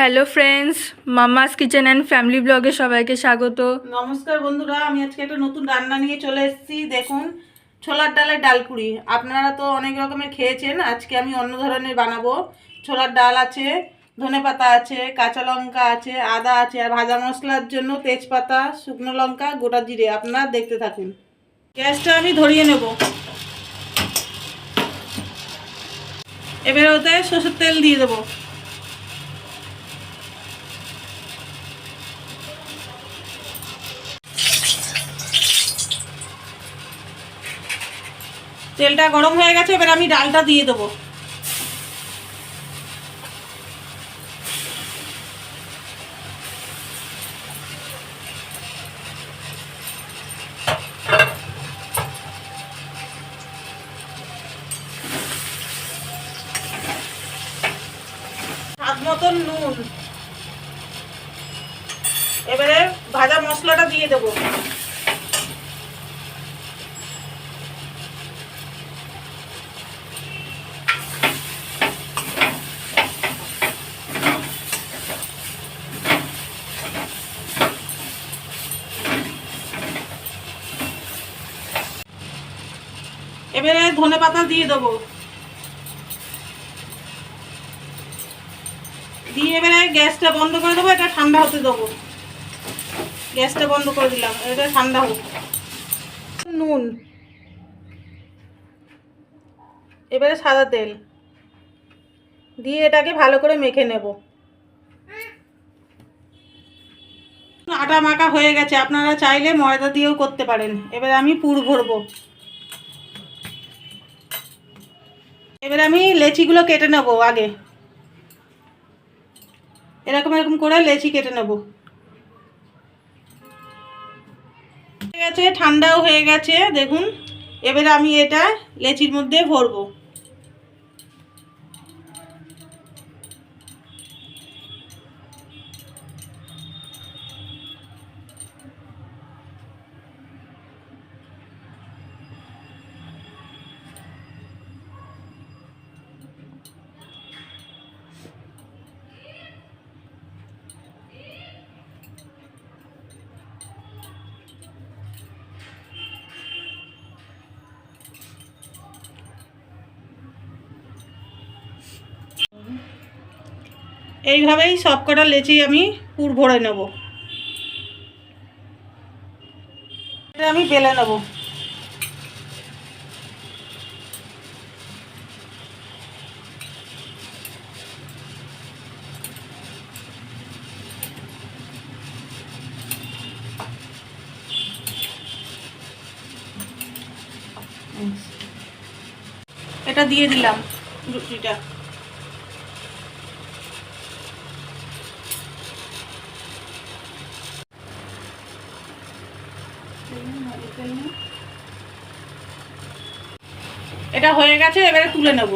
Hello friends mama's kitchen and family ব্লগে সবাইকে স্বাগত। নমস্কার, বন্ধুরা। আমি আজকে একটা নতুন রান্না নিয়ে চলে এসেছি। দেখুন, ছোলার ডালের ডালপুরি আপনারা তো অনেক রকমের খেয়েছেন। আজকে আমি অন্য ধরনের বানাবো। ছোলার ডাল আছে, ধনে পাতা আছে, কাঁচা লঙ্কা আছে, আদা আছে, আর ভাজা মশলার জন্য তেজপাতা, শুকনো লঙ্কা, গোটা জিরে। আপনারা দেখতে থাকুন। গ্যাসটা আমি ধরিয়ে নেব। এবারে ওতে সরষের তেল দিয়ে দেবো। তেলটা গরম হয়ে গেছে, এবার আমি ডালটা দিয়ে দেবো। স্বাদ মতন নুন। এবারে ভাজা মশলাটা দিয়ে দেবো। এবারে ধনে পাতা দিয়ে দেবো। দিয়ে এবারে গ্যাসটা বন্ধ করে দেবো, এটা ঠান্ডা হতে দেবো। গ্যাসটা বন্ধ করে দিলাম, এটা ঠান্ডা হোক। নুন। এবারে সাদা তেল। দিয়ে এটাকে ভালো করে মেখে নেব। আটা মাখা হয়ে গেছে, আপনারা চাইলে ময়দা দিয়েও করতে পারেন। এবারে আমি পুর ভরবো। এবারে আমি লেচিগুলো কেটে নেব আগে। এরকম এরকম করে লেচি কেটে নেব। গেছে, ঠান্ডাও হয়ে গেছে, দেখুন। এবার আমি এটা লেচির মধ্যে ভরবো। এইভাবেই সব কটা লেচি আমি পুর ভরে নেব। এটা আমি বেলে নেব। এটা দিয়ে দিলাম রুটিটা। এটা হয়ে গেছে এবারে তুলে নেব।